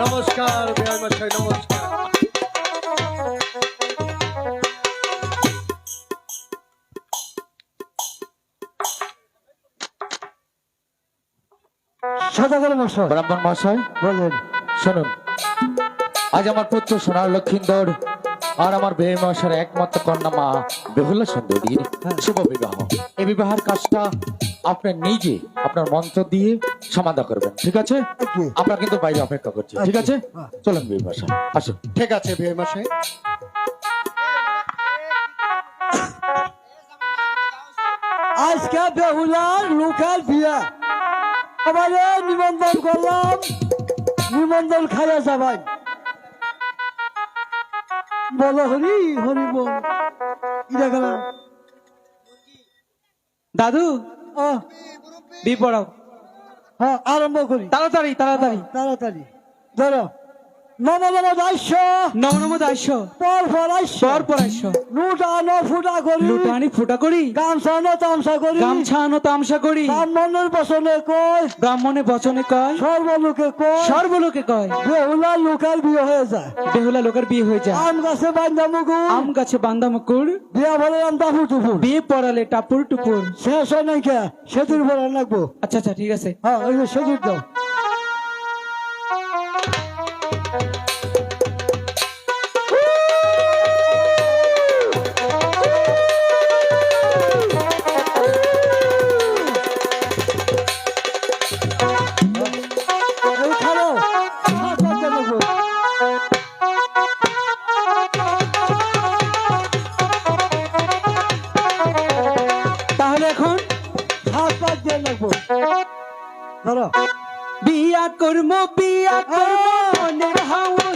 নমস্কার বিহার মশাই নমস্কার। মশাই। ব্রাহ্মণ মহাশয় বলেন। শুনুন। আজ আমার পুত্র সোনার লক্ষিন্দর আর আমার মহাশয়ের একমাত্র কন্যা মা বেহুলা সুন্দরীর শুভ বিবাহ। এই বিবাহের কাজটা আপনি নিজে আপনার মন্ত্র দিয়ে সমাধা করবেন ঠিক আছে. আমরা কিন্তু বাইরে অপেক্ষা করছি ঠিক আছে? হ্যাঁ। চলুন মহাশয় আসুন। ঠিক আছে বিহার মশাই আজকে বেহুলার লোকাল বিয়া। আমারে নিমন্ত্রণ করলাম। নিমন্ত্রণ খাইয়া যাবাই বলো হরি হরি বল। ইটা গেল দাদু ও বি পড়াও। হ্যাঁ আরম্ভ করি। তাড়াতাড়ি তাড়াতাড়ি। তাড়াতাড়ি। ধরো। নম নম দাস্য নম নম দাস্য পর পরাস্য পর পরাস্য লুটা ফুটা করি লুটানি ফুটা করি গামছা তামসা করি গামছা তামসা করি ব্রাহ্মণের বসনে কয় বচনে কয়। সর্বলোকে কয়। সর্বলোকে কয়। বেহুলার লোকাল বিয়ে হয়ে যায়। বেহুলা লোকের বিয়ে হয়ে যায়। আম গাছে বান্ধা মুগু আম গাছে বান্দা মুকুর বিয়া বলে আম দাফু টুফু বিয়ে পড়ালে টাপুর টুপুর শেষ হয় নাই কে? সেতুর পরে লাগবো আচ্ছা আচ্ছা ঠিক আছে। হ্যাঁ ওই সেতুর দাও। বিয়া কর্ম বিয়া কর্ম মনের হাওয়া